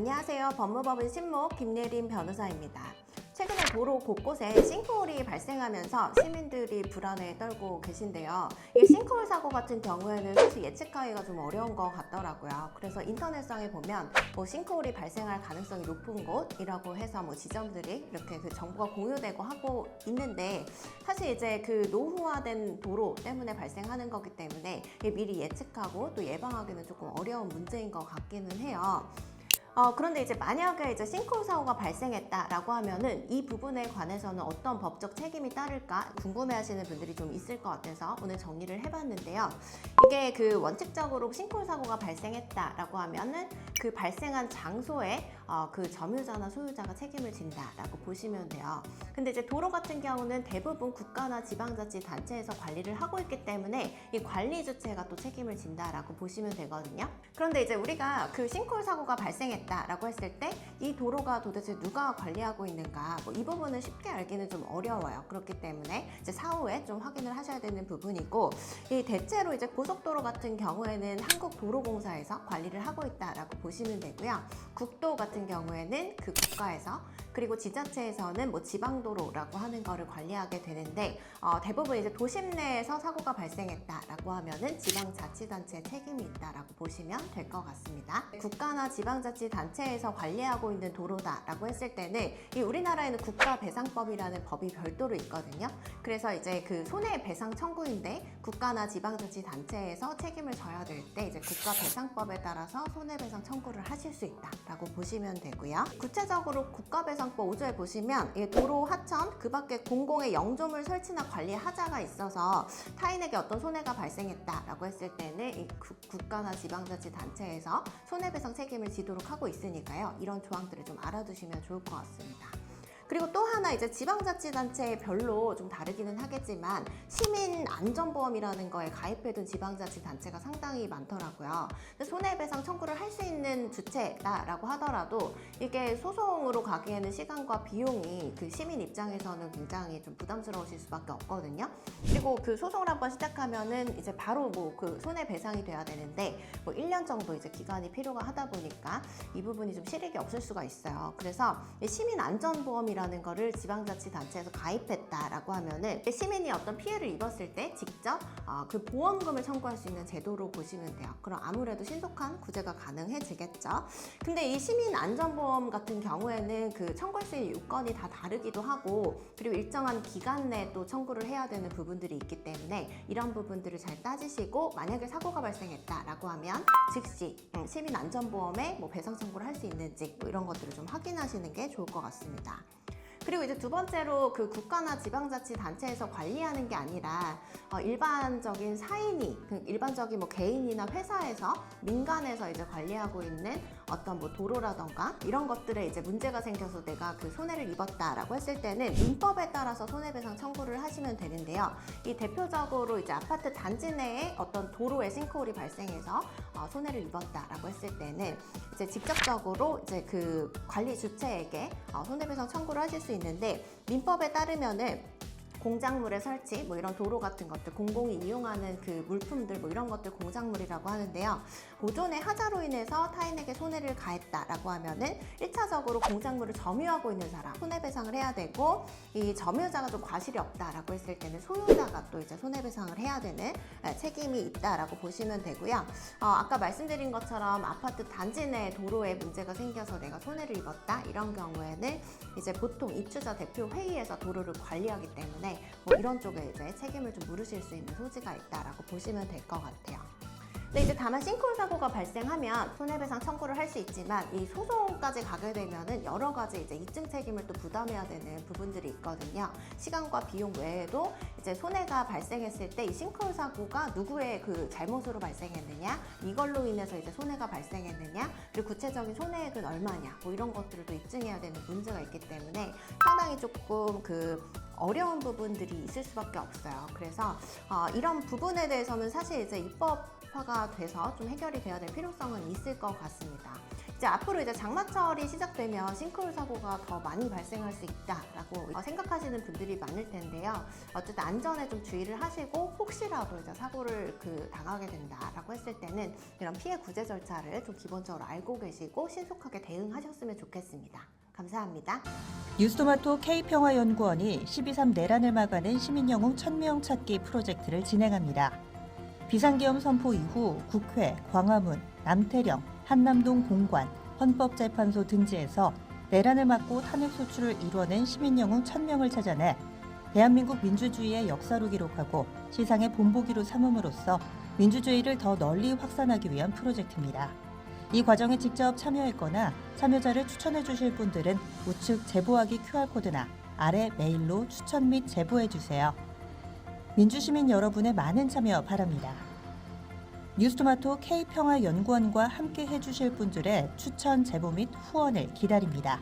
안녕하세요. 법무법인 신목 김예린 변호사입니다. 최근에 도로 곳곳에 싱크홀이 발생하면서 시민들이 불안에 떨고 계신데요. 이 싱크홀 사고 같은 경우에는 사실 예측하기가 좀 어려운 것 같더라고요. 그래서 인터넷상에 보면 뭐 싱크홀이 발생할 가능성이 높은 곳이라고 해서 뭐 지점들이 이렇게 그 정보가 공유되고 하고 있는데 사실 이제 그 노후화된 도로 때문에 발생하는 거기 때문에 미리 예측하고 또 예방하기는 조금 어려운 문제인 것 같기는 해요. 어, 그런데 이제 만약에 이제 싱크홀 사고가 발생했다라고 하면은 이 부분에 관해서는 어떤 법적 책임이 따를까 궁금해하시는 분들이 좀 있을 것 같아서 오늘 정리를 해봤는데요. 이게 그 원칙적으로 싱크홀 사고가 발생했다라고 하면은 그 발생한 장소에 어, 그 점유자나 소유자가 책임을 진다라고 보시면 돼요. 근데 이제 도로 같은 경우는 대부분 국가나 지방자치 단체에서 관리를 하고 있기 때문에 이 관리 주체가 또 책임을 진다라고 보시면 되거든요. 그런데 이제 우리가 그 싱크홀 사고가 발생했다 라고 했을 때 이 도로가 도대체 누가 관리하고 있는가 뭐 이 부분은 쉽게 알기는 좀 어려워요. 그렇기 때문에 이제 사후에 좀 확인을 하셔야 되는 부분이고 이 대체로 이제 고속도로 같은 경우에는 한국도로공사에서 관리를 하고 있다라고 보시면 되고요. 국도 같은 경우에는 그 국가에서 그리고 지자체에서는 뭐 지방도로라고 하는 거를 관리하게 되는데 어, 대부분 이제 도심 내에서 사고가 발생했다라고 하면은 지방자치단체 책임이 있다라고 보시면 될 것 같습니다. 국가나 지방자치단체에서 관리하고 있는 도로다라고 했을 때는 이 우리나라에는 국가배상법이라는 법이 별도로 있거든요. 그래서 이제 그 손해배상 청구인데 국가나 지방자치단체에서 책임을 져야 될 때 이제 국가배상법에 따라서 손해배상 청구를 하실 수 있다라고 보시면 되고요. 구체적으로 국가배상 법 5조에 보시면 이 도로 하천 그 밖에 공공의 영조물 설치나 관리 하자가 있어서 타인에게 어떤 손해가 발생했다라고 했을 때는 국가나 지방자치 단체에서 손해배상 책임을 지도록 하고 있으니까요. 이런 조항들을 좀 알아두시면 좋을 것 같습니다. 그리고 또 하나 이제 지방자치단체 별로 좀 다르기는 하겠지만 시민 안전보험이라는 거에 가입해둔 지방자치단체가 상당히 많더라고요. 손해배상 청구를 할 수 있는 주체다라고 하더라도 이게 소송으로 가기에는 시간과 비용이 그 시민 입장에서는 굉장히 좀 부담스러우실 수밖에 없거든요. 그리고 그 소송을 한번 시작하면은 이제 바로 뭐 그 손해배상이 돼야 되는데 뭐 1년 정도 이제 기간이 필요가 하다 보니까 이 부분이 좀 실익이 없을 수가 있어요. 그래서 이 시민 안전보험이라 는 거를 지방자치단체에서 가입했다라고 하면은 시민이 어떤 피해를 입었을 때 직접 어, 그 보험금을 청구할 수 있는 제도로 보시면 돼요. 그럼 아무래도 신속한 구제가 가능해지겠죠. 근데 이 시민 안전보험 같은 경우에는 그 청구할 수 있는 요건이 다 다르기도 하고 그리고 일정한 기간 내에 또 청구를 해야 되는 부분들이 있기 때문에 이런 부분들을 잘 따지시고 만약에 사고가 발생했다라고 하면 즉시 음, 시민 안전보험에 뭐 배상 청구를 할 수 있는지 뭐 이런 것들을 좀 확인하시는 게 좋을 것 같습니다. 그리고 이제 두 번째로 그 국가나 지방자치 단체에서 관리하는 게 아니라 어, 일반적인 사인이 그 일반적인 뭐 개인이나 회사에서 민간에서 이제 관리하고 있는 어떤 뭐 도로라던가 이런 것들에 이제 문제가 생겨서 내가 그 손해를 입었다라고 했을 때는 민법에 따라서 손해배상 청구를 하시면 되는데요. 이 대표적으로 이제 아파트 단지 내에 어떤 도로에 싱크홀이 발생해서 어, 손해를 입었다라고 했을 때는 이제 직접적으로 이제 그 관리 주체에게 어, 손해배상 청구를 하실 수 있는데 민법에 따르면은 공작물의 설치, 뭐 이런 도로 같은 것들, 공공이 이용하는 그 물품들, 뭐 이런 것들 공작물이라고 하는데요. 보존의 하자로 인해서 타인에게 손해를 가했다라고 하면은 1차적으로 공작물을 점유하고 있는 사람 손해배상을 해야 되고 이 점유자가 좀 과실이 없다라고 했을 때는 소유자가 또 이제 손해배상을 해야 되는 에, 책임이 있다라고 보시면 되고요. 어, 아까 말씀드린 것처럼 아파트 단지 내 도로에 문제가 생겨서 내가 손해를 입었다 이런 경우에는 이제 보통 입주자 대표 회의에서 도로를 관리하기 때문에 뭐 이런 쪽에 이제 책임을 좀 물으실 수 있는 소지가 있다라고 보시면 될 것 같아요. 근데 이제 다만 싱크홀 사고가 발생하면 손해배상 청구를 할 수 있지만 이 소송까지 가게 되면은 여러 가지 이제 이증 책임을 또 부담해야 되는 부분들이 있거든요. 시간과 비용 외에도 이제 손해가 발생했을 때 이 싱크홀 사고가 누구의 그 잘못으로 발생했느냐, 이걸로 인해서 이제 손해가 발생했느냐, 그리고 구체적인 손해액은 얼마냐, 뭐 이런 것들을 또 입증해야 되는 문제가 있기 때문에 상당히 조금 그 어려운 부분들이 있을 수밖에 없어요. 그래서 어, 이런 부분에 대해서는 사실 이제 입법 화가 돼서 좀 해결이 돼야 될 필요성은 있을 것 같습니다. 이제 앞으로 이제 장마철이 시작되면 싱크홀 사고가 더 많이 발생할 수 있다라고 어, 생각하시는 분들이 많을 텐데요. 어쨌든 안전에 좀 주의를 하시고 혹시라도 이제 사고를 그 당하게 된다라고 했을 때는 이런 피해 구제 절차를 좀 기본적으로 알고 계시고 신속하게 대응하셨으면 좋겠습니다. 감사합니다. 뉴스토마토 K평화연구원이 12.3 내란을 막아낸 시민영웅 1000명 찾기 프로젝트를 진행합니다. 비상계엄 선포 이후 국회, 광화문, 남태령, 한남동 공관, 헌법재판소 등지에서 내란을 막고 탄핵 소추를 이뤄낸 시민영웅 1000명을 찾아내 대한민국 민주주의의 역사로 기록하고 시상의 본보기로 삼음으로써 민주주의를 더 널리 확산하기 위한 프로젝트입니다. 이 과정에 직접 참여했거나 참여자를 추천해 주실 분들은 우측 제보하기 QR코드나 아래 메일로 추천 및 제보해 주세요. 민주시민 여러분의 많은 참여 바랍니다. 뉴스토마토 K평화연구원과 함께 해주실 분들의 추천 제보 및 후원을 기다립니다.